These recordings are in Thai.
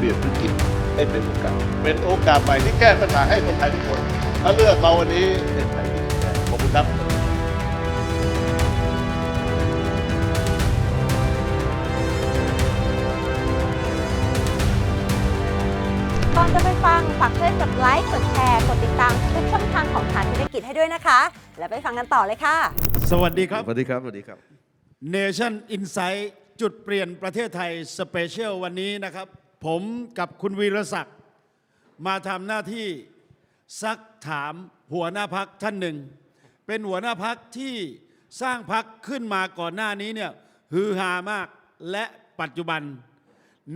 เปลี่ยนวิกฤตให้เป็นโอกาส เป็นโอกาสใหม่ที่แก้ปัญหาให้คนไทยทุกคน ถ้าเลือกเราวันนี้เป็นไทยที่ดีแน่ขอบคุณครับก่อนจะไปฟังฝากช่วยกดไลค์ กดแชร์ กดติดตามทุกช่องทางของฐานเศรกิจให้ด้วยนะคะ แล้วไปฟังกันต่อเลยค่ะ สวัสดีครับ สวัสดีครับ สวัสดีครับ Nation Insight จุดเปลี่ยนประเทศไทยสเปเชียลวันนี้นะครับ ผมกับคุณวีรศักดิ์มาทำหน้าที่ซักถามหัวหน้าพักท่านหนึ่ง เป็นหัวหน้าพักที่สร้างพักขึ้นมาก่อนหน้านี้เนี่ยฮือฮามากและปัจจุบัน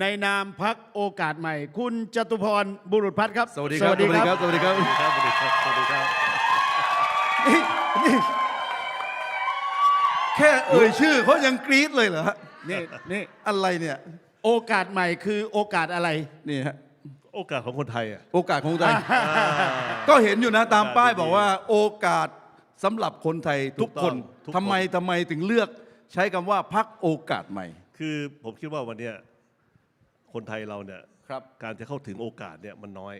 ในนามพักโอกาสใหม่ คุณจตุพรบุรุษพัฒน์ครับ สวัสดีครับ สวัสดีครับ สวัสดีครับครับสวัสดีครับ สวัสดีครับนี่นี่แค่เอ่ยชื่อเขายังกรี๊ดเลยเหรอฮะนี่นี่อะไรเนี่ย โอกาสใหม่คือโอกาสอะไร นี่ฮะโอกาสของคนไทยอะ โอกาสของคนไทย ก็เห็นอยู่นะตามป้ายโอกาสดีๆบอกว่าโอกาสสำหรับคนไทยทุกคนถูกต้องทุกคน ทำไมทำไมถึงเลือกใช้คำว่าพักโอกาสใหม่คือผมคิดว่าวันเนี้ยคนไทยเราเนี่ย ครับ การจะเข้าถึงโอกาสเนี่ยมันน้อย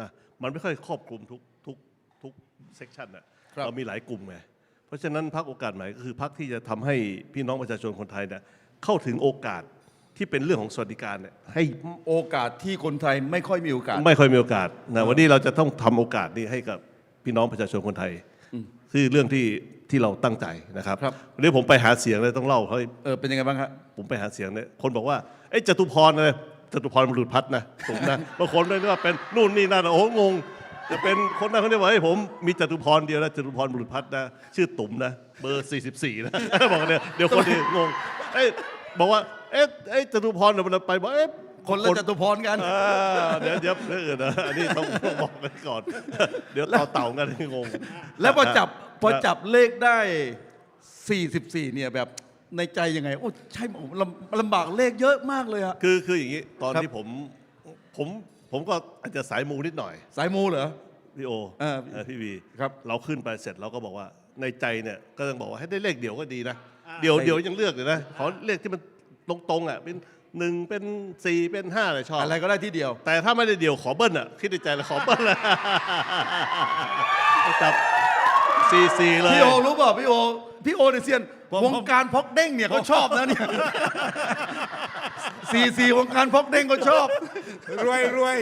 นะมันไม่ค่อยครอบคลุมทุกทุกทุกเซกชันอะครับ เรามีหลายกลุ่มไงเพราะฉะนั้นพักโอกาสใหม่ก็คือพักที่จะทำให้พี่น้องประชาชนคนไทยเนี่ยเข้าถึงโอกาส ที่เป็นเรื่องของสวัสดิการเนี่ยให้โอกาสที่คนไทยไม่ค่อยมีโอกาส ไม่ค่อยมีโอกาสนะวันนี้เราจะต้องทำโอกาสนี้ให้กับพี่น้องประชาชนคนไทยคือเรื่องที่ที่เราตั้งใจนะครับครับวันนี้ผมไปหาเสียงเลยต้องเล่าเขาเออเป็นยังไงบ้างฮะผมไปหาเสียงเนี่ยคนบอกว่าเอ้ยจตุพรนะจตุพรบุรุษพัฒน์นะผมนะบางคนเลยว่าเป็นนู่นนี่นั่นนะโอ้โหงงจะเป็นคนนั้นคนนี้บอกให้ยผมมีจตุพรเดียวนะจตุพรบุรุษพัฒน์นะชื่อตุ๋มนะเบอร์ 44 นะบอกเนี่ยเดี๋ยวคนนี้งงเอ้ยบอกว่าเอ๊ะเอ้ยจตุพรเนี่ยมันไปบอกเอ๊ะ คนละจตุพรกัน อ่าเดี๋ยวเดี๋ยวเรื่องอื่นนะอันนี้ต้องต้องบอกกันก่อน เดี๋ยวต่อเต่ากันให้งง แล้วพอจับพอจับเลขได้ 44 เนี่ยแบบในใจยังไง โอ้ใช่ผมลำลำบากเลขเยอะมากเลยอะ คือคืออย่างนี้ตอนครับ ที่ผมผมผมก็อาจจะสายมูนิดหน่อยสายมูเหรอ พี่โอเออเออพี่วีครับเราขึ้นไปเสร็จเราก็บอกว่าในใจเนี่ยก็ต้องบอกว่าให้ได้เลขเดียวก็ดีนะอ่าเดียวได้เดียวยังเลือกเลยนะขอเลขที่มัน ตรงๆอะเป็นหนึ่งเป็นสี่เป็นห้าอะไรชอบ อะไรก็ได้ที่เดียว แต่ถ้าไม่ได้เดียวขอเบิ้ลอะ คิดในใจเลยขอเบิ้ลเลยจับซีซีเลยพี่โอรู้เปล่าพี่โอพี่โอเนี่ยเซียนผมวงการพอกเด้งเนี่ยเขาชอบนะเนี่ยสี่สี่วงการพอกเด้งเขาชอบ รวยรวย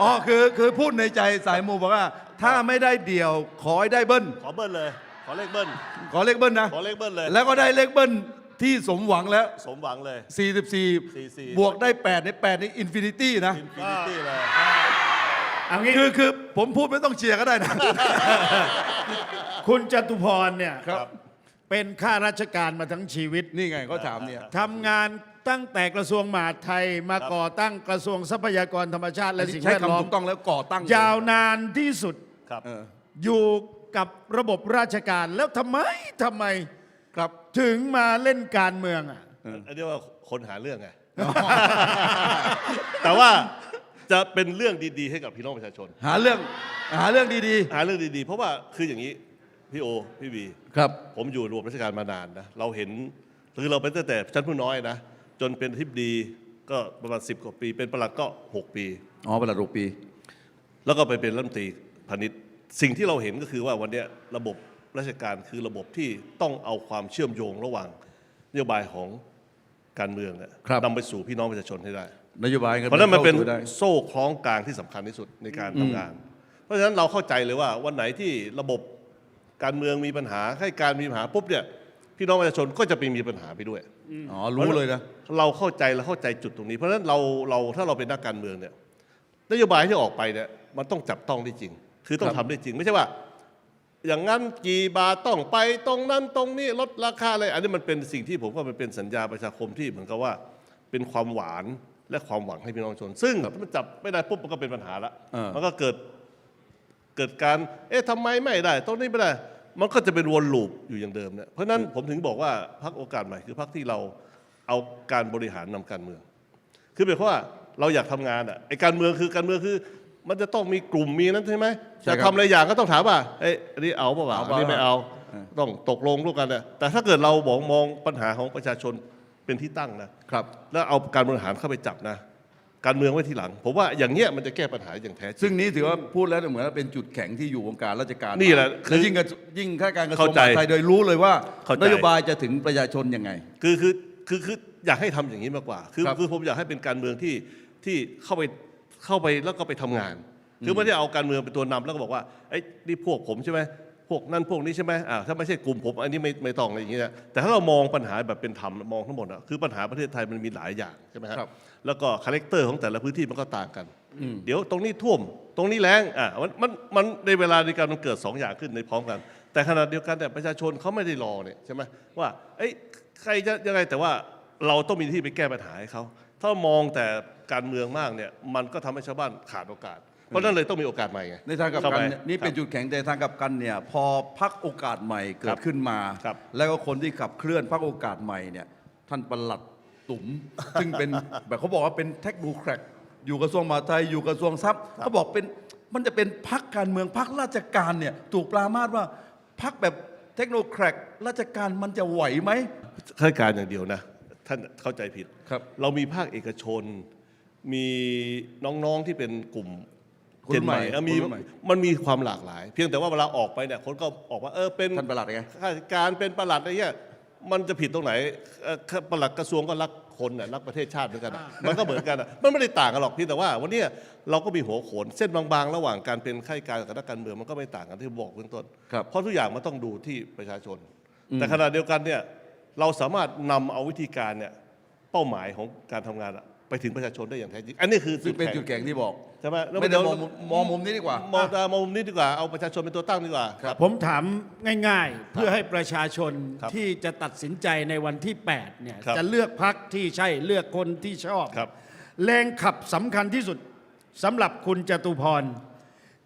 อ๋อคือคือพูดในใจสายมูบอกว่า ถ้าไม่ได้เดี่ยวขอให้ได้เบิ้ลขอเบิ้ลเลย ขอเลขเบิ้ลขอเลขเบิ้ลนะขอเลขเบิ้ลเลยแล้วก็ได้เลขเบิ้ล ที่สมหวังแล้ว สมหวังเลย 44 44 บวกได้ 8 ใน 8 ในอินฟินิตี้นะ อินฟินิตี้เลย เอางี้คือคือผมพูดไม่ต้องเชียร์ก็ได้นะ คุณจตุพรเนี่ยครับ เป็นข้าราชการมาทั้งชีวิตนี่ไงก็ถามเนี่ย ทำงานตั้งแต่กระทรวงมหาดไทยมาก่อตั้งกระทรวงทรัพยากรธรรมชาติและสิ่งใช้แวดล้อคำมถูกต้องแล้วก่อตั้งยาวนานที่สุดครับ เอออยู่กับระบบราชการแล้วทำไมทำไม ครับถึงมาเล่นการเมืองอะ อันนี้ว่าคนหาเรื่องไง แต่ว่าจะเป็นเรื่องดีๆ ให้กับพี่น้องประชาชน หาเรื่องหาเรื่องดีหาเรื่องดีๆ เพราะว่าคืออย่างนี้ พี่โอ พี่บี ๆ ครับ ผมอยู่รวมราชการมานานนะ เราเห็นคือเราเป็นตั้งแต่ชั้นผู้น้อยนะ จนเป็นทิบดีก็ประมาณ 10 กว่าปี เป็นประหลัดก็ 6 ปี อ๋อประหลัดหกปี แล้วก็ไปเป็นรัฐมนตรีพาณิชย์ สิ่งที่เราเห็นก็คือว่าวันเนี้ยระบบ ราชการคือระบบที่ต้องเอาความเชื่อมโยงระหว่างนโยบายของการเมืองเนี่ยครับ นำไปสู่พี่น้องประชาชนให้ได้ นโยบายงิเพราะฉะนั้นมันเป็นข้าสู่ได้โซ่คล้องกลางที่สำคัญที่สุดในการทำงาน เพราะฉะนั้นเราเข้าใจเลยว่าวันไหนที่ระบบการเมืองมีปัญหาให้การมีปัญหาปุ๊บเนี่ยพี่น้องประชาชนก็จะไปมีปัญหาไปด้วย อ๋อรู้เลยนะ เราเข้าใจและเข้าใจจุดตรงนี้ เพราะฉะนั้นเราเราถ้าเราเป็นนักการเมืองเนี่ยนโยบายที่ออกไปเนี่ยมันต้องจับต้องได้จริง คือต้องครัทำบได้จริง ไม่ใช่ว่า อย่างนั้นกี่บาทต้องไปตรงนั้นตรงนี้ลดราคาอะไรอันนี้มันเป็นสิ่งที่ผมว่ามันเป็นสัญญาประชาคมที่เหมือนกับว่าเป็นความหวานและความหวังให้พี่น้องประชาชน ซึ่งถ้ามันจับไม่ได้ปุ๊บมันก็เป็นปัญหาละเออมันก็เกิดเกิดการเอ๊ะทำไมไม่ได้ตรงนี้ไม่ได้ มันก็จะเป็นวนลูปอยู่อย่างเดิมเนี่ยเพราะฉะนั้นผมถึงบอกว่าพักโอกาสใหม่คือพักที่เราเอาการบริหารนำการเมือง คือหมายความว่าเราอยากทำงานอะไอ้การเมืองคือการเมืองคือ มันจะต้องมีกลุ่มมีนั้นใช่ไหมใช่จะครับทำอะไรอย่างก็ต้องถามว่าเอ้ยอันนี้เอาเปล่าเอาอัเปล่านนี้ไม่เอาเออ ต้องตกลงร่วมกันเนี่ยแต่ถ้าเกิดเราบอกมองปัญหาของประชาชนเป็นที่ตั้งนะครับ แล้วเอาการบริหารเข้าไปจับนะ การเมืองไว้ทีหลัง ผมว่าอย่างเงี้ยมันจะแก้ปัญหาอย่างแท้จริง ซึ่งนี้ถือว่าพูดแล้วเหมือนว่าเป็นจุดแข็งที่อยู่วงการราชการนี่แหละคือและยิ่งกระยิ่งข้าราชการกระทรวงเข้ามใจหาดไทยโดยรู้เลยว่าเข้าใจ นโยบายจะถึงประชาชนยังไง คือคือคือคืออยากให้ทำอย่างนี้มากกว่า คือครับ คือผมอยากให้เป็นการเมืองที่ที่เข้าไป เข้าไปแล้วก็ไปทำงาน คือไม่ได้เอาการเมืองเป็นตัวนำแล้วก็บอกว่าไอ้ยนี่พวกผมใช่ไหมพวกนั่นพวกนี้ใช่ไหมอ่าถ้าไม่ใช่กลุ่มผมอันนี้ไม่ไม่ต้องอะไรอย่างเงี้ยแต่ถ้าเรามองปัญหาแบบเป็นธรรมมองทั้งหมดอะคือปัญหาประเทศไทยมันมีหลายอย่างใช่ไหมฮะครับแล้วก็คาแรคเตอร์ของแต่ละพื้นที่มันก็ต่างกัน เดี๋ยวตรงนี้ท่วมตรงนี้แล้งอะมันมันมันในเวลาในการมันเกิดสองอย่างขึ้นในพร้อมกัน แต่ขณะเดียวกันแต่ยประชาชนเขาไม่ได้รอเนี่ยใช่ไหมว่าเอ้ยใครจะยังไงแต่ว่าเราต้องมีที่ไปแก้ปัญหาให้เขาถ้ามองแต่ การเมืองมากเนี่ยมันก็ทำให้ชาวบ้านขาดโอกาส เพราะฉะนั้นเลยต้องมีโอกาสใหม่ไงในทางกลับเข้กันไปเนี่ยนี่เป็นครับจุดแข็งแต่ทางกลับกันเนี่ยพอพักโอกาสใหม่เกิครัดบขึ้นมาครับแล้วก็คนที่ขับเคลื่อนพักโอกาสใหม่เนี่ยท่านประหลัดตุ๋มซึ่งเป็นแบบเขาบอกว่าเป็นเทคโนแครกอยู่กระทรวงมหาดไทยอยู่กระทรวงทรัพย์เขาบอกเป็นมันจะเป็นพักการเมืองพักราชการเนี่ยถูกปรามาสว่าพักแบบเทคโนแครกราชการมันจะไหวไหมข้าราชการอย่างเดียวนะ ท่านเข้าใจผิดครับ เรามีภาคเอกชน มีน้องๆที่เป็นกลุ่มคนรุ่นใหม่เอ่อมีคนรุ่นใหม่ มันมีความหลากหลาย เพียงแต่ว่าเวลาออกไปเนี่ยคนก็ออกว่าเออเป็นท่านประหลัดไง ข้าราชการเป็นประหลัดอะไรเงี้ยมันจะผิดตรงไหนเอ่อประหลัดกระทรวงก็รักคนน่ะรักประเทศชาติเหมือนกันน่ะมันก็เหมือนกันน่ะมันไม่ได้ต่างกันหรอกเพียงแต่ว่า วันเนี้ยเราก็มีหัวโขนเส้นบางๆ ระหว่างการเป็นข้าราชการกับนักการเมืองมันก็ไม่ต่างกันที่ผมบอกเบื้องต้น ครับ เพราะทุกอย่างมันต้องดูที่ประชาชน แต่ขณะเดียวกันเนี่ยเราสามารถนำเอาวิธีการเนี่ยเป้าหมายของการทำงานอะ ไปถึงประชาชนได้อย่างแท้จริง อันนี้คือซึ่งเป็นจุดแข็งที่บอกใช่ไหมแล้วไม่ได้เดี๋ยวมองมุมมองมุมนี้ดีกว่ามองตามองมุมนี้ดีกว่าเอาประชาชนเป็นตัวตั้งดีกว่าผมถามง่ายๆ เพื่อให้ประชาชนครับที่จะตัดสินใจในวันที่8เนี่ยครับจะเลือกพักที่ใช่เลือกคนที่ชอบครับแรงขับสำคัญที่สุดสำหรับคุณจตุพร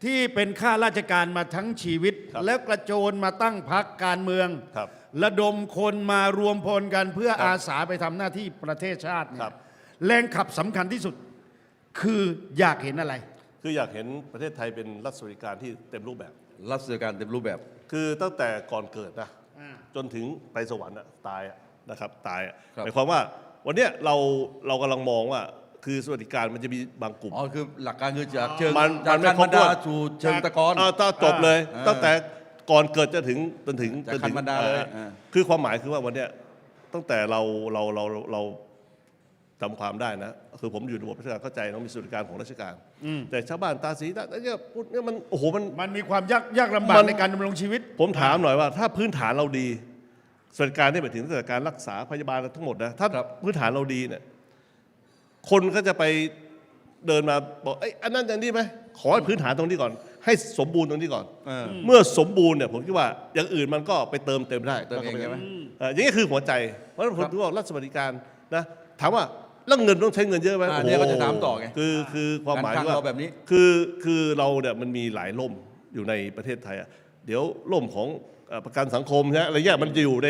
ที่เป็นข้าราชการมาทั้งชีวิตครับแล้วกระโจนมาตั้งพักการเมืองครับระดมคนมารวมพลกันเพื่อครับอาสาไปทำหน้าที่ประเทศชาติเนี่ครัยบ แรงขับสำคัญที่สุด คืออยากเห็นอะไร คืออยากเห็นประเทศไทยเป็นรัฐสวัสดิการที่เต็มรูปแบบ รัฐราชการเต็มรูปแบบ คือตั้งแต่ก่อนเกิดนะจนถึงไปสวรรค์อะตายอะนะครับตายอะครับหมายความว่าวันเนี้ยเราเรากำลังมองว่าคือสวัสดิการมันจะมีบางกลุ่มอ๋อคือหลักการคือจากเชิงมันจากมันไม่การครบบรรถ้ดาวนสู่เชิงตะกอนอ่าถ้าจบเลยอ่าตั้งแต่ก่อนเกิดจะถึงจนถึงจากจนถึงขันบรรดาเลยอ่อ่าคือความหมายคือว่าวันเนี้ยตั้งแต่เราเราเราเรา จำความได้นะ คือผมอยู่ในระบบราชการเข้าใจต้องมีสวัสดิการของราชการ แต่ชาวบ้านตาสีตาเนี่ยพูดเนี่ยมันโอ้โหมัน มันมีความยากยากลำบามักน ในการดำรงชีวิต ผมถามหน่อยว่า ถ้าพื้นฐานเราดีสวัสดิการที่หมายถึงตั้งแต่การรักษาพยาบาลทั้งหมดนะถ้าครับ พื้นฐานเราดีเนี่ยคนก็จะไปเดินมาบอกเอ้ยอันนั้นอย่างนี้ไหมขอให้พื้นฐานตรงนี้ก่อน ให้สมบูรณ์ตรงนี้ก่อน เออ เมื่อสมบูรณ์เนี่ยผมคิดว่าอย่างอื่นมันก็ไปเติมเต็มได้เติมเองใช่ไหม เอ่ออย่างนี้คือหัวใจเพราะฉะนั้นผมครับถือว่ารัฐสวัสดิการนะถามว่า แล้วเงินต้องใช้เงินเยอะไหมอ่าโอ้โหเนี่ยก็จะถามต่อไงคือคือความหมายการคลังว่าเราแบบนี้ คือคือเราเนี่ยมันมีหลายล่มอยู่ในประเทศไทยอะเดี๋ยวล่มของเอ่อประกันสังคมนะอะไรเงี้ยมันจะอยู่ใน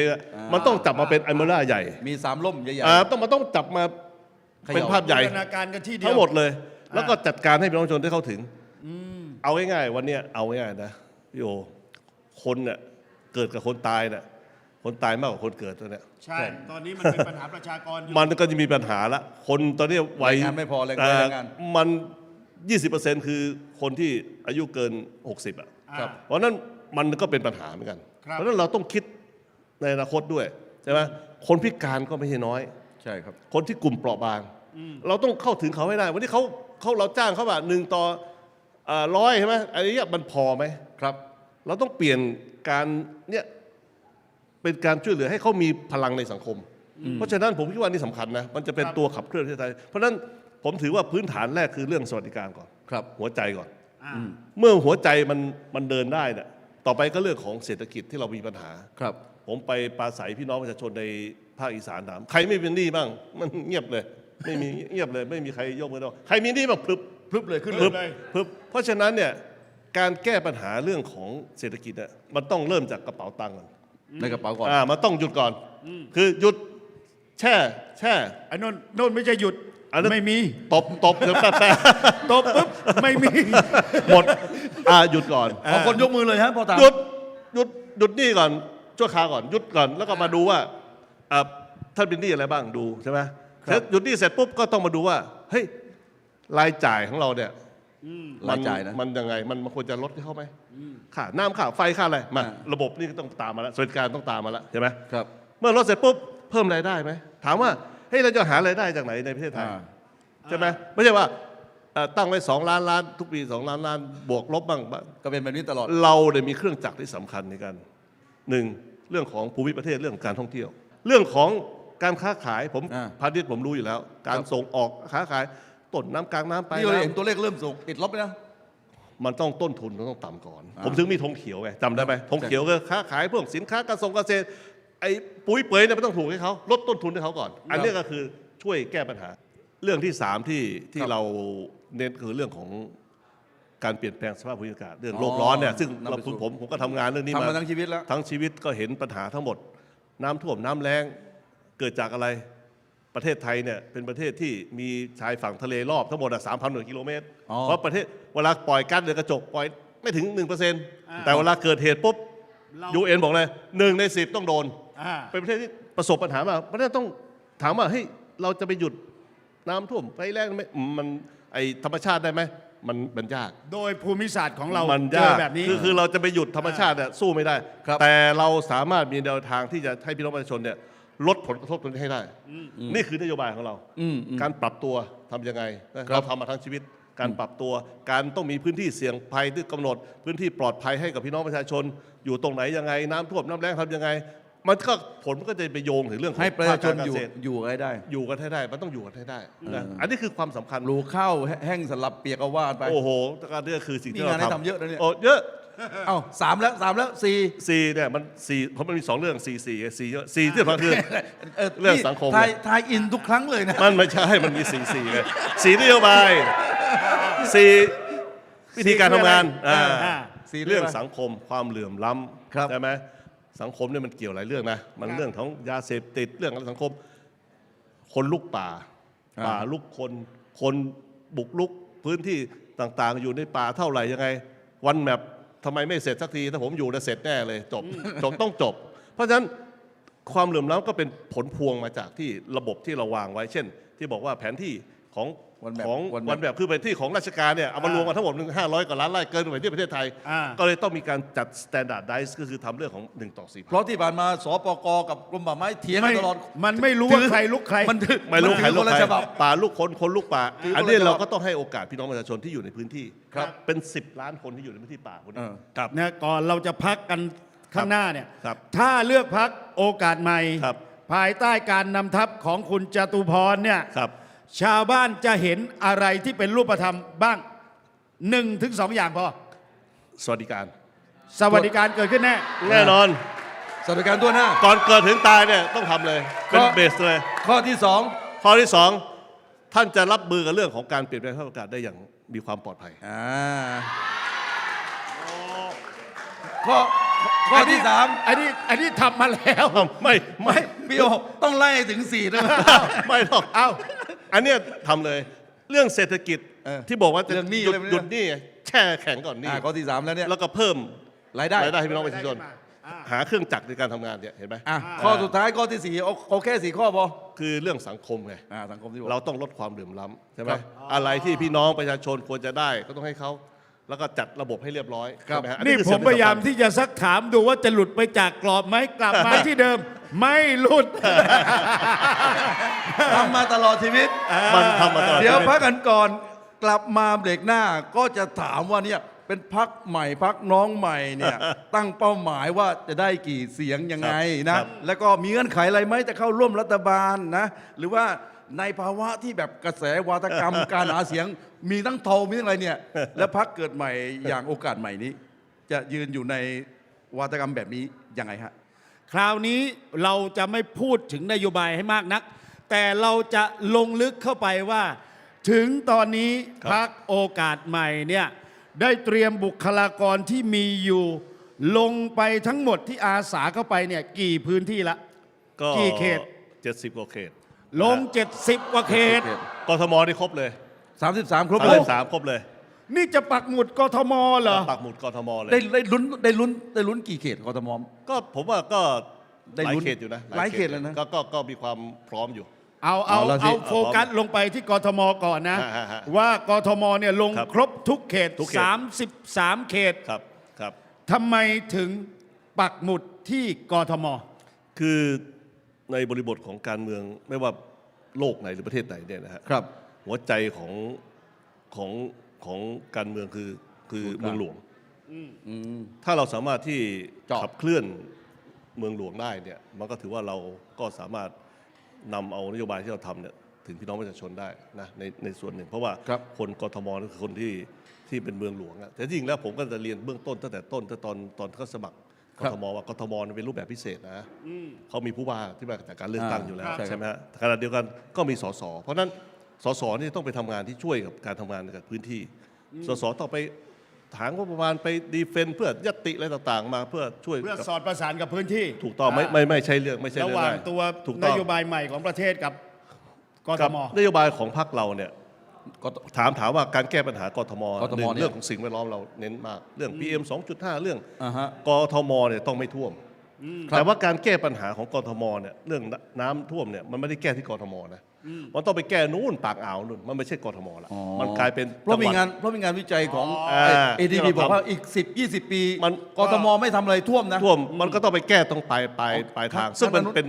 มันต้องจับมาเป็นอันเมล่าใหญ่มีสามล่มใหญ่อ่าต้องมันต้องจับมาเขย่า เป็นภาพใหญ่ บูรณาการกันที่เดียว ทั้งหมดเลย แล้วก็จัดการให้พี่น้องประชาชนได้เข้าถึง เอาง่ายๆวันเนี้ยเอาง่ายๆนะพี่โอคนเนี่ยเกิดกับคนตายเนี่ย คนตายมากกว่าคนเกิดตัวเนี่ยใช่ ตอนนี้มันเป็นปัญหาประชากรอยู่มันก็จะมีปัญหาละคนตอนนี้วัยแรงงานไม่พอแรงเอ่อแรงงาน มัน 20%คือคนที่อายุเกิน 60อะครับ เพราะฉะนั้นมันก็เป็นปัญหาเหมือนกัน ครับ เพราะฉะนั้นเราต้องคิดในอนาคตด้วยใช่ไหมคนพิการก็ไม่ใช่น้อย ใช่ครับ คนที่กลุ่มเปราะบาง เราต้องเข้าถึงเขาให้ได้ วันนี้เขาเขาเราจ้างเขาแบบหนึ่งต่อร้อยใช่ไหมอันนี้มันพอไหม ครับ เราต้องเปลี่ยนการเนี่ย เป็นการช่วยเหลือให้เขามีพลังในสังคม เพราะฉะนั้นผมคิดว่านี่สำคัญนะมันจะเป็นครับตัวขับเคลื่อนประเทศไทยเพราะฉะนั้นผมถือว่าพื้นฐานแรกคือเรื่องสวัสดิการก่อนครับ หัวใจก่อนอ่าเมื่อหัวใจมันมันเดินได้เนี่ยต่อไปก็เรื่องของเศรษฐกิจที่เรามีปัญหาครับ ผมไปปราศัยพี่น้องประชาชนในภาคอีสานถามใครไม่เป็นหนี้บ้าง มันเงียบเลย ไม่มีเงียบเลย ไม่มีใครยกมือเราใครมีหนี้บ้างพลึบพรึบเลยขึ้นพเลลึยบพลึบเพราะฉะนั้นเนี่ยการแก้ปัญหาเรื่องของเศรษฐกิจเนี่ยมันต้องเริ่มจากกระเป๋าตังค์ก่อน ในกระเป๋าก่อน อ่ามันต้องหยุดก่อน คือหยุดแช่แช่ ไอ้นนโน่นไม่ใช่หยุดอันนั้น ไม่มีตบตบเดี๋ยวแป๊บแป๊บตบปุ๊บไม่มี หมดอ่าหยุดก่อน เอาคนยกมือเลยฮะพอตามหยุดหยุดหยุดหนี้ก่อนชั่วคราวก่อนหยุดก่อนแล้วก็มาดูว่าอ่าท่านเป็นหนี้อะไรบ้างดูใช่ไหมครับเสร็จหยุดหนี้เสร็จปุ๊บก็ต้องมาดูว่าเฮ้ยรายจ่ายของเราเนี่ย รายจ่ายนะ มันยังไงมันมันควรจะลดให้เขาไหมค่าน้ำค่าไฟค่าอะไรมาอ่าระบบนี่ก็ต้องตามมาแล้วสวัสดิการต้องตามมาแล้วใช่ไหมครับ เมื่อลดเสร็จปุ๊บเพิ่มรายได้ไหมถามว่าเฮ้ยเราจะหารายได้จากไหนในประเทศไทยอ่าใช่ไหมไม่ใช่ว่าเอ่อตั้งไว้สองล้านล้านทุกปีสองล้านล้านบวกลบบ้างบ้างก็เป็นแบบนี้ตลอด เราเนี่ยมีเครื่องจักรที่สำคัญในการหนึ่งเรื่องของภูมิประเทศเรื่องการท่องเที่ยว เรื่องของการค้าขายผมอ่าพาณิชย์ผมรู้อยู่แล้ว การครับส่งออกค้าขาย ต้นน้ำกลางน้ำไปนี่เราน้ำเห็นตัวเลขเริ่มส่งติดลบไปนะมันต้องต้นทุนมันต้องต่ำก่อนอ่าผมถึงมีธงเขียวไงจำได้ไหมธงเขียวก็ค้าขายพวกสินค้าการส่งเกษตรไอ้ปุ๋ยเปยเนี่ยไม่ต้องถูกให้เขาลดต้นทุนให้เขาก่อน อันนี้ก็คือช่วยแก้ปัญหา เรื่องที่สามที่ที่เราเน้นคือเรื่องของการเปลี่ยนแปลงสภาพภูมิอากาศเรื่องโลกร้อนเนี่ยซึ่งนำไปเราสู่ผมผมก็ทำงานเรื่องนี้ทำมามาทั้งชีวิตแล้วทั้งชีวิตก็เห็นปัญหาทั้งหมด น้ำท่วมน้ำแล้งเกิดจากอะไร ประเทศไทยเนี่ยเป็นประเทศที่มีชายฝั่งทะเลรอบทั้งหมดสามพันหน่วยกิโลเมตร อ๋อ เพราะประเทศเวลาปล่อยก๊าซเรือนกระจกปล่อยไม่ถึง 1%แต่เวลาเกิดเหตุปุ๊บเรายูเอ็นบอกเลยหนึ่งในสิบต้องโดน อ่าเป็นประเทศที่ประสบปัญหามากเพราะฉะนั้นต้องถามว่าเฮ้ยเราจะไปหยุดน้ำท่วมไฟแรงไหมอืมมันไอธรรมชาติได้ไหมมันมันยากโดยภูมิศาสตร์ของเรามันเจอยากแบบนี้ คือคือเราจะไปหยุดธรรมชาติเนี่ยสู้ไม่ได้ ครับ แต่เราสามารถมีแนวทางที่จะให้พี่น้องประชาชนเนี่ย ลดผลกระทบตรงนี้ให้ได้ นี่คือนโยบายของเราอืมอืมการปรับตัวทำยังไงนะครับเราทำมาทั้งชีวิต การปรับตัว การต้องมีพื้นที่เสี่ยงภัยที่กำหนด พื้นที่ปลอดภัยให้กับพี่น้องประชาชน อยู่ตรงไหนยังไง น้ำท่วมน้ำแล้งทำยังไง มันก็ผลมันก็จะไปโยงถึงเรื่องของให้ประชาชนภคกอยู่เกษตร อยู่ให้ได้ อยู่กันให้ได้ มันต้องอยู่กันให้ได้นะอันนี้คือความสำคัญรูข้าวแห้งสลับเปียกก็ว่าไป โอ้โหการนี่คือสิ่งที่นี่เรางานให้ทำทำเยอะนะเนี่ย โอ้เยอะ เอ้าสามแล้วสามแล้วสี่สี่เนี่ยมันสี่เพราะมันมีสองเรื่องสี่สี่สี่เยอะสี่ที่สำคัญคือเออเรื่องนี่สังคม ทายทายอินทุกครั้งเลยนะ มันไม่ใช่ มันมีสี่สี่ไงสี่นโยบายสี่วิธีการทำงานสี่คืออะไรอ่าอ่าสี่เรื่เรื่อองงอะไรสังคมความเหลื่อมล้ครับำใช่ไหมสังคมเนี่ยมันเกี่ยวหลายเรื่องนะ มันเรื่องของยาเสพติดเรื่องอะไรสังคม คนลุกป่าอ่าป่าลุกคนคนบุกลุกพื้นที่ต่างๆ อยู่ในป่าเท่าไหร่ยังไง วันแมป ทำไมไม่เสร็จสักทีถ้าผมอยู่จะเสร็จแน่เลยจบจบต้องจบ เพราะฉะนั้นความเหลื่อมล้ำก็เป็นผลพวงมาจากที่ระบบที่เราวางไว้ เช่น ที่บอกว่าแผนที่ของ วันแมปของวันแมปวันแบบคือแผนที่ของราชการเนี่ยเอามารวมกันทั้งหมดห้าร้อยกว่าล้านไร่เกินไปที่ประเทศไทย อ่า ก็เลยต้องมีการจัด standardize ก็คือทำเรื่องของ 1 ต่อ4 เพราะที่ผ่านมาสปกกับกรมป่าไม้เถียงกัไม่นตลอดมันไม่รู้ว่าใครลุกใคร มันถือไม่รู้นใครถือลูคกนละใครฉบับ ป่าลูกคนคนลูกป่า ถือคนละอันนี้ฉบับเราก็ต้องให้โอกาสพี่น้องประชาชนที่อยู่ในพื้นที่ครับเป็น 10 ล้านคนที่อยู่ในพื้นที่ป่าคนนี้เออ ครับ นะก่อนเราจะพักกันข้างหน้าเนี่ยครับถ้าเลือกพักโอกาสใหม่ ครับภายใต้การนำทัพของคุณจตุพรเนี่ยครับ ชาวบ้านจะเห็นอะไรที่เป็นรูปธรรมบ้างหนึ่งถึงสองอย่างพอ สวัสดิการ สวัสดิการเกิดขึ้นแน่ แน่นอน สวัสดิการตัวหน้า ก่อนเกิดถึงตายเนี่ยต้องทำเลย เป็นก็เบสเลย ข้อที่สองข้อที่สองท่านจะรับมือกับเรื่องของการเปลี่ยนแปลงสภาพอากาศได้อย่างมีความปลอดภัย อ่าข้อข้อที่สามอันนี้อันนี้ทำมาแล้ว ไม่ไม่พี่โอต้องไล่ถึงสี่ด้วย ไม่หรอก เอ้า อันเนี้ยทำเลยเรื่องเศรษฐกิจเออที่บอกว่าจะเรื่องหนี้หยุดอะไรไม่รู้ หยุดหนี้ไงแช่แข็งก่อนหนี้อ่าข้อที่สามแล้วเนี่ยแล้วก็เพิ่มรายได้รายได้ให้พี่น้องประชาชน อ่า หาเครื่องจักรในการทำงานเนี่ยเห็นไหมอะข้อสุดท้ายข้อที่สี่เอาเอาแค่สี่ข้อพอคือเรื่องสังคมไง อ่าสังคมที่บอก เราต้องลดความเหลื่อมล้ำใช่ไหมครับอะไรที่พี่น้องประชาชนควรจะได้ก็ต้องให้เขาแล้วก็จัดระบบให้เรียบร้อยครับ ใช่ไหมฮะอันี่คือผสิ่มงพยายามสำคัญที่จะซักถามดูว่าจะหลุดไปจากกรอบไหมกลับมาที่เดิม ไม่หลุด ทำมาตลอดชีวิต มันทำมาตลอดเดี๋ยวชีวิตพักกันก่อนกลับมาเบรกหน้าก็จะถามว่าเนี่ยเป็นพักใหม่พักน้องใหม่เนี่ย ตั้งเป้าหมายว่าจะได้กี่เสียงยังไงนะครับแล้วก็มีเงื่อนไขอะไรไหมจะเข้าร่วมรัฐบาลนะ หรือว่าในภาวะที่แบบกระแสวาทกรรมการหาเสียง มีทั้งโทมีทั้งอะไรเนี่ย แล้วพักเกิดใหม่อย่างโอกาสใหม่นี้ จะยืนอยู่ในวาทกรรมแบบนี้ยังไงฮะ คราวนี้เราจะไม่พูดถึงนโยบายให้มากนัก แต่เราจะลงลึกเข้าไปว่า ถึงตอนนี้ครับพักโอกาสใหม่เนี่ยได้เตรียมบุคลากรที่มีอยู่ ลงไปทั้งหมดที่อาสาเข้าไปเนี่ยกี่พื้นที่ละ ก็กี่เขตเจ็ดสิบกว่าเขต ลง 70 กว่าเขตกทมนี่ครบเลย 33 ครบสามเลสิยบสามครบเลย นี่จะปักหมุดกทมเหรอ ปักหมุดกทมเลยได้ได้ลุ้นได้ลุ้นได้ลุ้นกี่เขตกทม ก็ผมว่าก็ได้หลายลุ้นเขตอยู่นะหลายเขตเลยนะ ก็ก็ก็มีความพร้อมอยู่ เอาเอาเอาละสิเอาโฟกัสลงไปที่กทมก่อนนะ ฮะฮะฮะว่ากทมเนี่ยลงครับครบทุกเขต ทุกเขต 33 เขตครับครับ ทำไมถึงปักหมุดที่กทม คือในบริบทของการเมืองไม่ว่าโลกไหนหรือประเทศไหนเนี่ยนะฮะครับ หัวใจของของ ของการเมืองคือคือเมืองหลวง อืม ถ้าเราสามารถที่เจาะ ขับเคลื่อนเมืองหลวงได้เนี่ยมันก็ถือว่าเราก็สามารถนำเอานโยบายที่เราทำเนี่ยถึงพี่น้องประชาชนได้นะในในส่วนหนึ่ง เพราะว่าครับ คนกทมนั่นคือคนที่ที่เป็นเมืองหลวงอะแต่จริงแล้วผมก็จะเรียนเบื้องต้นตั้งแต่ต้นตั้งแต่ตอนตอนเขาสมัครกทมว่ากทมเป็นรูปแบบพิเศษนะ เขามีผู้ว่าที่มาจากการเลือกตั้งอ่าอยู่แล้วครับ ใช่ไหมฮะขณะเดียวกันก็มีสสเพราะฉะนั้น สสนี่ต้องไปทำงานที่ช่วยกับการทำงานกับพื้นที่ สสต้องไปถางงบประมาณไปดีเฟนเพื่อยตติอะไรต่างๆ มาเพื่อช่วยเพื่อกับสอดประสานกับพื้นที่ ถูกต้องไม่ไม่ไม่ใช่เรื่องไม่ใช่ระเรื่หองว่างง่ายตัวถูกนต้องโยบายใหม่ของประเทศกับกทกับมนโยบายของพรรคเราเนี่ยก็ถามถามว่าการแก้ปัญหากทมกทมหนึ่งเนี่ยเรื่องของสิ่งแวดล้อมเราเน้นมาก เรื่อง PM 2.5 เรื่องอ่าฮะกทมเนี่ยต้องไม่ท่วมครับแต่ว่าการแก้ปัญหาของกทมเนี่ยเรื่องน้ำท่วมเนี่ยมันไม่ได้แก้ที่กทมนะ มันต้องไปแก้นู่นปากอ่าวนู่นมันไม่ใช่กทมละอ๋อมันกลายเป็นเพราะมีจัหวัดงานเพราะมีงานวิจัยของอ่าเอดีที่บีเราบอกว่าทำอีก 10 20 ปีมันกทมไม่ทำอะไรท่วมนะท่วมมันก็ต้องไปแก้ตรงปลายปลายปลายทางครับซึ่งมันทางนู้นเป็น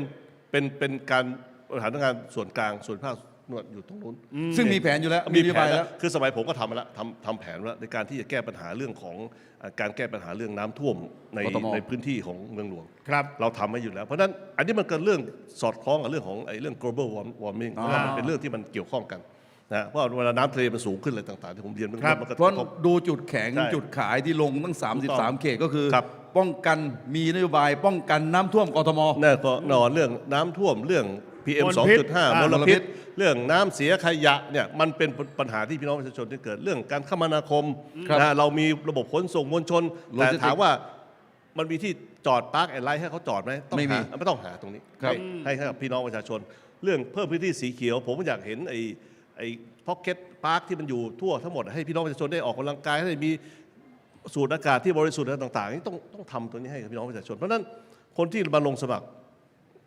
เป็นเป็นการบริหารงานส่วนกลางส่วนภาค นวดอยู่ตรงนู้น ซึ่งมีแผนอยู่แล้วมีนโยแผบานยแล้แล้วว คือสมัยผมก็ทำมาแล้วทำทำแผนแล้วในการที่จะแก้ปัญหาเรื่องของเอ่อการแก้ปัญหาเรื่องน้ำท่วมในกทม ในพื้นที่ของเมืองหลวง ครับ เราทำไว้อยู่แล้ว เพราะฉะนั้นอันนี้มันก็เรื่องสอดคล้องกับเรื่องของไอ้เรื่อง global warm- warming เพราะว่ามันเป็นเรื่องที่มันเกี่ยวข้องกันนะเพราะว่าเวลาน้ำทะเลมันสูงขึ้นอะไรต่างๆที่ผมเรียนเบื้องครัต้บนมันก็เพราะกระทบ ดูจุดแข็งใช่จุดขายที่ลงตั้งถูกต้อง33 เขตก็คือ ครับ ป้องกันมีนโยบายป้องกันน้ำท่วมกทม แน่ก็นอนเรื่องน้ำท่วมเรื่อง PM มลพิษ2.5อ่ามลมลพิพิษษเรื่องน้ำเสียขยะเนี่ยมันเป็นปัญหาที่พี่น้องประชาชนที่เกิดเรื่องการคมนาคมครับนะเรามีระบบขนส่งมวลชน โลแต่จิสติกส์ถามว่ามันมีที่จอดปาร์คแอนไลท์ให้เขาจอดไหมต้องไม่มีหาไม่ต้องหาตรงนี้ครับ ให้ให้กับพี่น้องประชาชน เรื่องเพิ่มพื้นที่สีเขียว ผมอยากเห็นไอ้ไอ้พ็อกเก็ตพาร์คที่มันอยู่ทั่วทั้งหมดให้พี่น้องประชาชนได้ออกกำลังกายให้มี สูดอากาศที่บริสุทธิ์อะไรต่างๆนี่ต้องต้องทำตัวนี้ให้กับพี่น้องประชาชน เพราะฉะนั้นคนที่มาลงสมัคร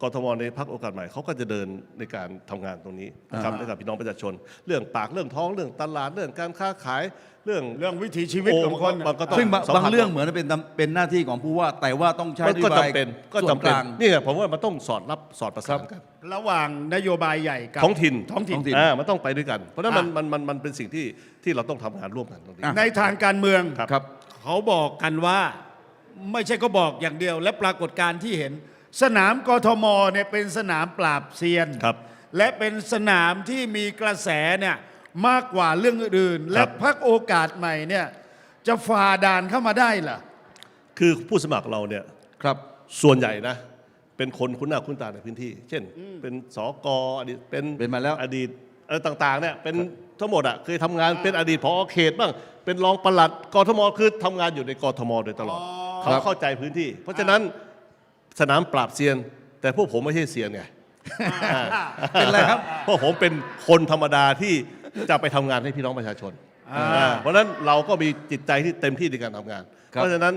กทมในพักโอกาสใหม่เขาก็จะเดินในการทำงานตรงนี้นะครับอ่าให้กับพี่น้องประชาชน เรื่องปากเรื่องท้องเรื่องตลาดเรื่องการค้าขายเรื่องเรื่องวิถีชีวิตโอ้ของคนมันก็ต้องซึ่งบางสัมผัสบางเรื่องเหมือนเป็นตำเป็นหน้าที่ของผู้ว่า แต่ว่าต้องใช้มันนโยก็บายจำเป็นก็ส่วจำนเป็กนลางนี่ไงผมว่ามันต้องสอดรับสอดประสานกันระหว่างนโยบายใหญ่กับท้องถิ่นท้องถิ่นท้องถิ่นอ่ามันต้องไปด้วยกัน เพราะฉะนั้นมันอะมันมันมันเป็นสิ่งที่ที่เราต้องทำงานร่วมกันตรงนี้อะในทางการเมืองครับครับเขาบอกกันว่าไม่ใช่ก็บอกอย่างเดียว และปรากฏการณ์ที่เห็น สนามกทมเนี่ยเป็นสนามปราบเซียน ครับ และเป็นสนามที่มีกระแสเนี่ยมากกว่าเรื่องอื่นๆคและรับพักโอกาสใหม่เนี่ยจะฝ่าด่านเข้ามาได้เหรอคือผู้สมัครเราเนี่ยครับส่วนใหญ่นะ เป็นคนคุ้นหน้าคุ้นตาในพื้นที่ เช่น เป็นสกอดีตเป็นเป็นมาแล้ว อดีตอะไรต่างๆเนี่ยเป็นทั้งหมดอะเคยทำงานเป็นอดีตพอเขตบ้างเป็นรองปลัดกทมคือทำงานอยู่ในกทมโดยตลอด เขาครับเข้าใจพื้นที่ เพราะฉะนั้น สนามปราบเซียน แต่พวกผมไม่ใช่เซียนไงเป็นไรครับเพราะผมเป็นคนธรรมดาที่จะไปทำงานให้พี่น้องประชาชนอ่าอ่าเพราะฉะนั้นเราก็มีจิตใจที่เต็มที่ในการทำงานครับเพราะฉะนั้น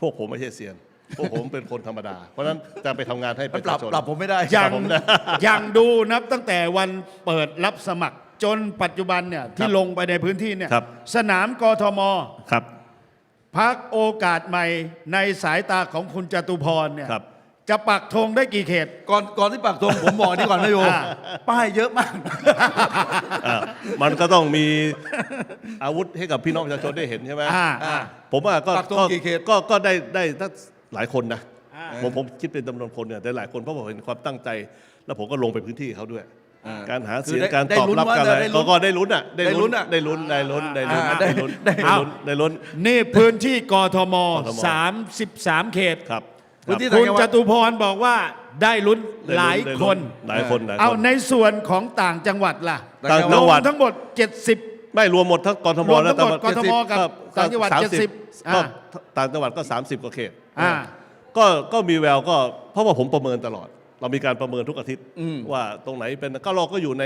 พวกผมไม่ใช่เซียนพวกผมเป็นคนธรรมดา เพราะฉะนั้นจะไปทำงานให้ปมันระปรัชาบชนปรับผมไม่ได้อย่างผมนะอย่างดูนับตั้งแต่วันเปิดรับสมัครจนปัจจุบันเนี่ยที่ครับลงไปในพื้นที่เนี่ยครับสนามกทมครับ พักโอกาสใหม่ในสายตาของคุณจตุพรเนี่ยครับ จะปักธงได้กี่เขต ก่อนก่อนที่ปักธงผมบอกนี่ก่อนนะโยอ่า ป้ายเยอะมากอ่ามันก็ต้องมีอาวุธให้กับพี่น้องประชาชนได้เห็นใช่ไหมอ่าอ่า ผมว่าก็ปักธงก็กี่เขต ก็ก็ได้ได้ตั้งหลายคนนะอ่าผมผมคิดเป็นจำนวนคนเนี่ยแต่หลายคนเพราะผมเห็นความตั้งใจ แล้วผมก็ลงไปพื้นที่เขาด้วยอ่า การหาคือเสียงได้การได้ตอบลุ้นรับว่ากันอะไรได้ลุ้ก็นก็ได้ลุ้นอะได้ได้ลุ้ลุ้นนอะได้ลุ้นได้ลุ้นได้ลุ้นอ่าได้ลุ้นได้ได้ลุ้นได้ลุ้นนี่พื้นที่กทมกทม33 เขตครับพื้นที่คุณจตุพรบอกว่าได้ลุ้นได้หลายได้คนหลายคนหลายเอาคนในส่วนของต่างจังหวัดล่ะต่างจังหวัดลทั้งหมด 70ไม่รวมหมดทั้งกทมรวมแล้วทั้งหมดกทมกับต่างจังหวัด30 70ก็อ่าต่างจังหวัดก็ 30 กว่าเขตอ่าก็ก็มีแววก็เพราะว่าผมประเมินตลอด เรามีการประเมินทุกอาทิตย์อืมว่าตรงไหนเป็นก็เราก็อยู่ใน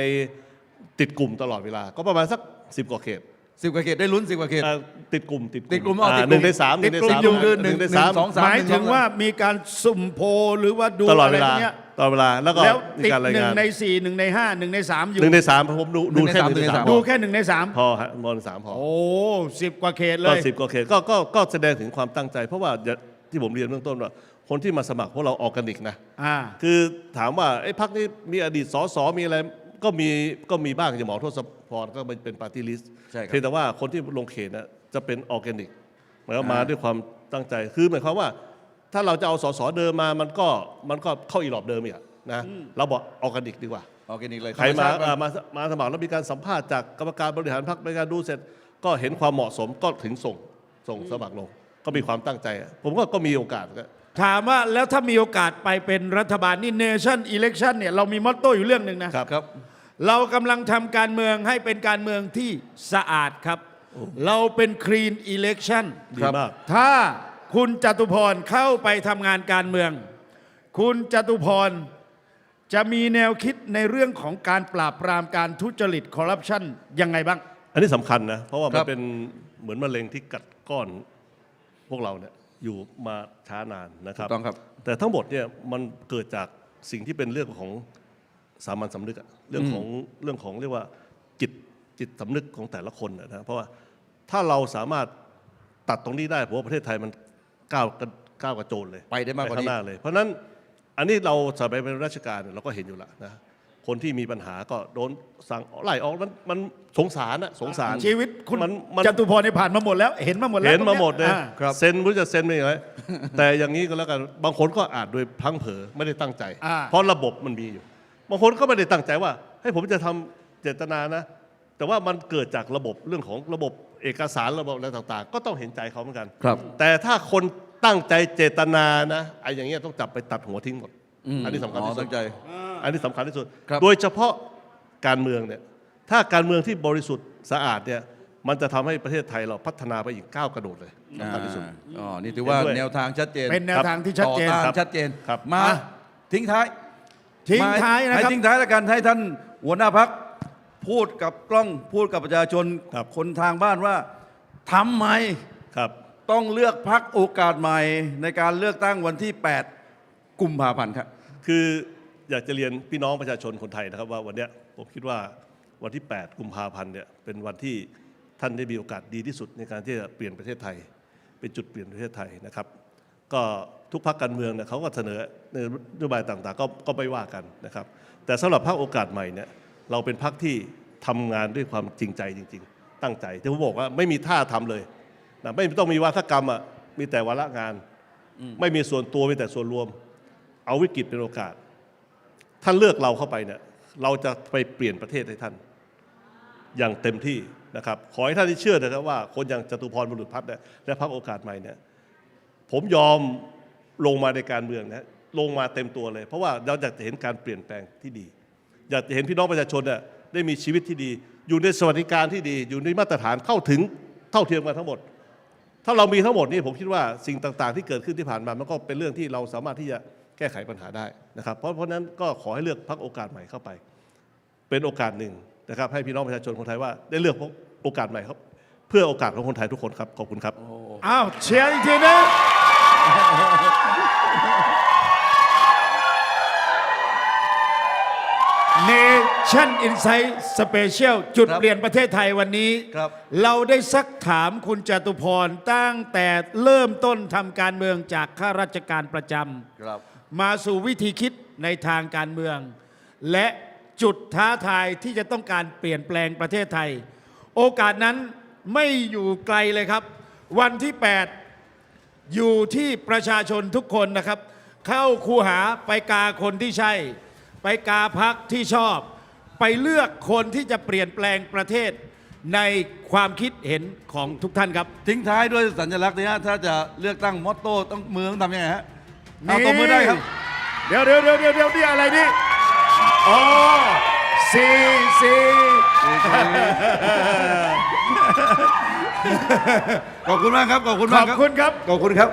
ติดกลุ่มตลอดเวลา ก็ประมาณสัก 10 กว่าเขตสิบกว่าเขตได้ลุ้นสิบกว่าเขตอ่าติดกลุ่มติดติดกลุ่มอ๋อติดกลุ่มหนึ่งในสามหนึ่งในติดกลุ่สามมอยู่คือหนึ่งในหนึ่งสามสองสามหมายถึงหนึ่งสองว่ามีการสุ่มโพลหรือว่าดูตลอดอะไรเวพลาวกเนี้ยตลอดเวลาแล้วก็แล้วมีติดการรายหนึ่งงานในสี่หนึ่งในห้าหนึ่งในสามอยู่หนึ่งในสามผมดูหนึ่ดูงในแค่สามหนึ่งในหนึ่งในสามสามดูแค่หนึ่งในสามพอฮะมอนสามพอโอ้สิบกว่าเขตเลก็ยสิบกว่าเขตก็ก็ก็แสดงถึงความตั้งใจ เพราะว่าอย่าที่ผมเรียนเบื้องต้นว่า คนที่มาสมัครพวกเราออร์แกนิกนะอ่า คือถามว่าไอ้พักนี้มีอดีตสสมีอะไรก็มีก็มีบ้างอย่างหมอทศพรก็เป็นปาร์ตี้ลิสต์ใช่ครับ เพียงแต่ว่าคนที่ลงเขตนะจะเป็นออร์แกนิกหมายความมาอ่าด้วยความตั้งใจคือหมายความว่า ถ้าเราจะเอาสสเดิมมามันก็มันก็เข้าอีหลอบเดิมอีกอะนะเราบอกออร์แกนิกดีกว่า ออร์แกนิกเลยใครมาธมชติอ่ามามาสมัครแล้วมีการสัมภาษณ์จากกรรมการบริหารพรรคในการดูเสร็จ ก็เห็นความเหมาะสมก็ถึงส่งส่งสมัครลง ก็มีความตั้งใจอะผมก็ก็มีโอกาสก็ ถามว่าแล้วถ้ามีโอกาสไปเป็นรัฐบาลนี่ nation election เนี่ยเรามีมอตโต้อยู่เรื่องหนึ่งนะ ครับครับเรากำลังทำการเมืองให้เป็นการเมืองที่สะอาดครับ เราเป็น clean election ดีมาก ถ้าคุณจตุพรเข้าไปทำงานการเมือง คุณจตุพรจะมีแนวคิดในเรื่องของการปราบปรามการทุจริตคอร์รัปชันยังไงบ้าง อันนี้สำคัญนะ เพราะว่าคมัรันบเป็นเหมือนมะเร็งที่กัดก้อนพวกเราเนี่ย อยู่มาช้านานนะครับถูกต้องครับ แต่ทั้งหมดเนี่ยมันเกิดจากสิ่งที่เป็นเรื่องของสามัญสำนึกอะเรื่องของเรื่องของเรียกว่าจิตจิตสำนึกของแต่ละคนอะนะเพราะว่าถ้าเราสามารถตัดตรงนี้ได้ผมว่าประเทศไทยมันก้าวกระก้าวกระโจนเลยไปได้มากกว่านี้ข้งหน้าเลย เพราะฉะนั้นอันนี้เราสมัยเป็นราชการเนี่ยเราก็เห็นอยู่และนะ คนที่มีปัญหาก็โดนสั่งไล่ออกมันมันสงสารอะสงสาร ชีวิตคุณมันมัน จตุพรเนี่ยผ่านมาหมดแล้ว เห็นมาหมดแล้วเห็นมาหมดเลยอ่าครับเซ็นไม่รู้จะเซ็นไม่ยังไงแต่อย่างนี้ก็แล้วกันบางคนก็อาจโดยพลั้งเผลอไม่ได้ตั้งใจ อ่า เพราะระบบมันมีอยู่ บางคนก็ไม่ได้ตั้งใจว่าให้ยผมจะทำเจตนานะ แต่ว่ามันเกิดจากระบบเรื่องของระบบเอกสารระบบอะไรต่างๆ ก็ต้องเห็นใจเขาเหมือนกัน ครับ แต่ถ้าคนตั้งใจเจตนานะไอ้อย่างเงี้ยต้องจับไปตัดหัวทิ้งหมดอืมอันนี้สำคัญอ๋อที่สุตั้ด งใจอั นนี้สำคัญที่สุด ครับ โดยเฉพาะการเมืองเนี่ยถ้าการเมืองที่บริสุทธิ์สะอาดเนี่ยมันจะทำให้ประเทศไทยเราพัฒนาไปอีกก้าวกระโดดเลยสำคัญที่สุด อ๋อนี่ถือว่าเห็นด้วยแนวทางชัดเจนเป็นแนวทางที่ชัดเจนต่อต้าครับชัดเจนครับ มาอะทิ้งท้ายทิ้งท้ายมนะครับ ให้ทิ้งท้ายแล้วกันให้ท่านหัวหน้าพักพูดกับกล้องพูดกับประชาชนครับ คนทางบ้านว่าทำไมครับ ต้องเลือกพักโอกาสใหม่ในการเลือกตั้งวันที่ 8 กุมภาพันธ์ครับ คือ อยากจะเรียนพี่น้องประชาชนคนไทยนะครับว่าวันเนี้ยผมคิดว่าวันที่ 8 กุมภาพันธ์เนี่ยเป็นวันที่ท่านได้มีโอกาสดีที่สุดในการที่จะเปลี่ยนประเทศไทย เป็นจุดเปลี่ยนประเทศไทยนะครับ ก็ทุกพรรคการเมืองเนี่ยเขาก็เสนอนโยบายต่างๆ ก็ก็ไม่ว่ากันนะครับ แต่สำหรับพรรคโอกาสใหม่เนี่ยเราเป็นพรรคที่ทำงานด้วยความจริงใจจริง ๆ ตั้งใจที่ผมบอกว่าไม่มีท่าทำเลยนะไม่ต้องมีวาทกรรมอะมีแต่วาระงาน ไม่มีส่วนตัวมีแต่ส่วนรวม เอาวิกฤตเป็นโอกาส ท่านเลือกเราเข้าไปเนี่ยเราจะไปเปลี่ยนประเทศให้ท่าน อย่างเต็มที่นะครับ ขอให้ท่านที่เชื่อนะครับว่าคนอย่างจตุพรบุรุษพัฒน์เนี่ยและพรรคโอกาสใหม่เนี่ยผมยอมลงมาในการเมืองนะลงมาเต็มตัวเลย เพราะว่าเราอยากจะเห็นการเปลี่ยนแปลงที่ดี อยากจะเห็นพี่น้องประชาชนเนี่ยได้มีชีวิตที่ดี อยู่ในสวัสดิการที่ดี อยู่ในมาตรฐานเข้าถึงเท่าเทียมกันทั้งหมด ถ้าเรามีทั้งหมดนี่ผมคิดว่าสิ่งต่างๆ ที่เกิดขึ้นที่ผ่านมามันก็เป็นเรื่องที่เราสามารถที่จะ แก้ไขปัญหาได้นะครับ เพราะเพราะฉะนั้นก็ขอให้เลือกพักโอกาสใหม่เข้าไป เป็นโอกาสหนึ่งนะครับ ให้พี่น้องประชาชนคนไทยว่าได้เลือกโอกาสใหม่ครับ เพื่อโอกาสของคนไทยทุกคนครับขอบคุณครับอ้าวเชียร์อีกทีนึงเนชั่นอินไซ h ์สเปเชียลจุดครับเปลี่ยนประเทศไทยวันนี้ครับเราได้ซักถามคุณจตุพรตั้งแต่เริ่มต้นทำการเมืองจากข้าราชการประจำครับ มาสู่วิธีคิดในทางการเมือง และจุดท้าทายที่จะต้องการเปลี่ยนแปลงประเทศไทย โอกาสนั้นไม่อยู่ไกลเลยครับ วันที่ 8 อยู่ที่ประชาชนทุกคนนะครับ เข้าคูหาไปกาคนที่ใช่ ไปกาพักที่ชอบ ไปเลือกคนที่จะเปลี่ยนแปลงประเทศในความคิดเห็นของทุกท่านครับ ทิ้งท้ายด้วยสัญลักษณ์นี้ฮะถ้าจะเลือกตั้งมอตโต้ต้องเมือต้องทำยังไงฮะ เอาตบมือได้ครับ เดี๋ยวเดี๋ยวเดี๋ยวเดี๋ยวเดี๋ยวนี่อะไรนี่อ๋อซีซีขอบคุณมากครับ ขอบคุณขมาอกบครับ คุณครับ ขอบคุณครับ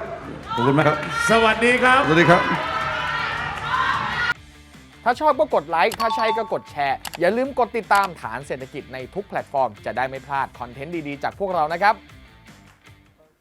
ขอบคุณมากครับ สวัสดีครับ สวัสดีครับ ถ้าชอบก็กดไลค์ ถ้าใช่ก็กดแชร์ อย่าลืมกดติดตามฐานเศรษฐกิจในทุกแพลตฟอร์ม จะได้ไม่พลาดคอนเทนต์ดี ๆ จากพวกเรานะครับ